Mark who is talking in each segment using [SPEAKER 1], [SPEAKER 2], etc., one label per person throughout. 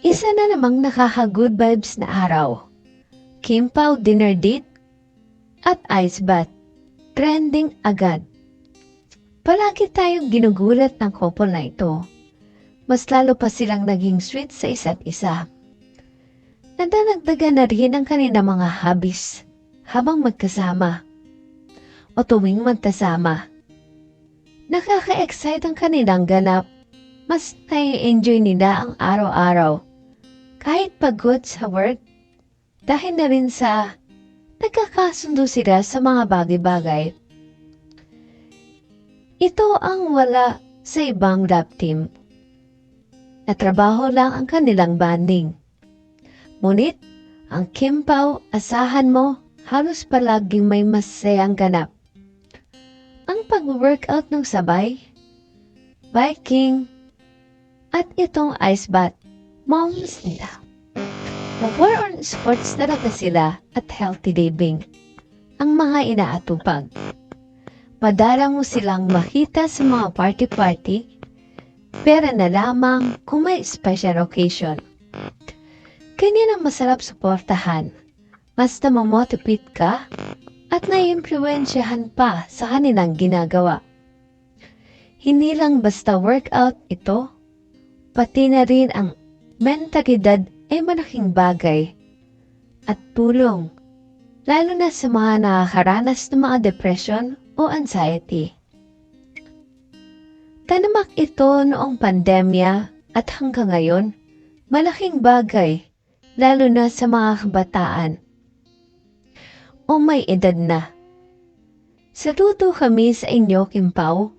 [SPEAKER 1] Isa na namang nakaka-good vibes na araw. Kimpaw dinner date at ice bath. Trending agad. Palagi tayong ginugulat ng couple na ito. Mas lalo pa silang naging sweet sa isa't isa. Nadadagdagan na rin ang kanilang mga hobbies habang magkasama o tuwing magkasama. Nakaka-excite ang kanilang ganap. Mas nai-enjoy nila ang araw-araw. Kahit pagod sa work, dahil na rin sa nagkakasundo sila sa mga bagay-bagay. Ito ang wala sa ibang lab team. Na trabaho lang ang kanilang banding. Ngunit, ang Kimpaw, asahan mo, halos palaging may masayang ganap. Ang pag-workout ng sabay, biking, at itong ice bath, moms nila. Mag-war on sports talaga sila at healthy living. Ang mga inaatupag. Madalang mo silang makita sa mga party-party, pera na lamang kung may special occasion. Ganyan ang masarap suportahan. Basta mamotivate ka at naiimpluwensyahan pa sa kanilang ginagawa. Hindi lang basta workout ito, pati na rin ang mentalidad ay malaking bagay at tulong, lalo na sa mga nakakaranas ng mga depression o anxiety. Tanamak ito noong pandemya at hanggang ngayon, malaking bagay, lalo na sa mga kabataan o may edad na. Saludo kami sa inyo, Kimpaw.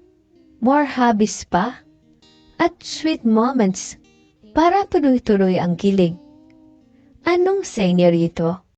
[SPEAKER 1] More hobbies pa at sweet moments para tuloy-tuloy ang kilig. Anong sa inyo rito?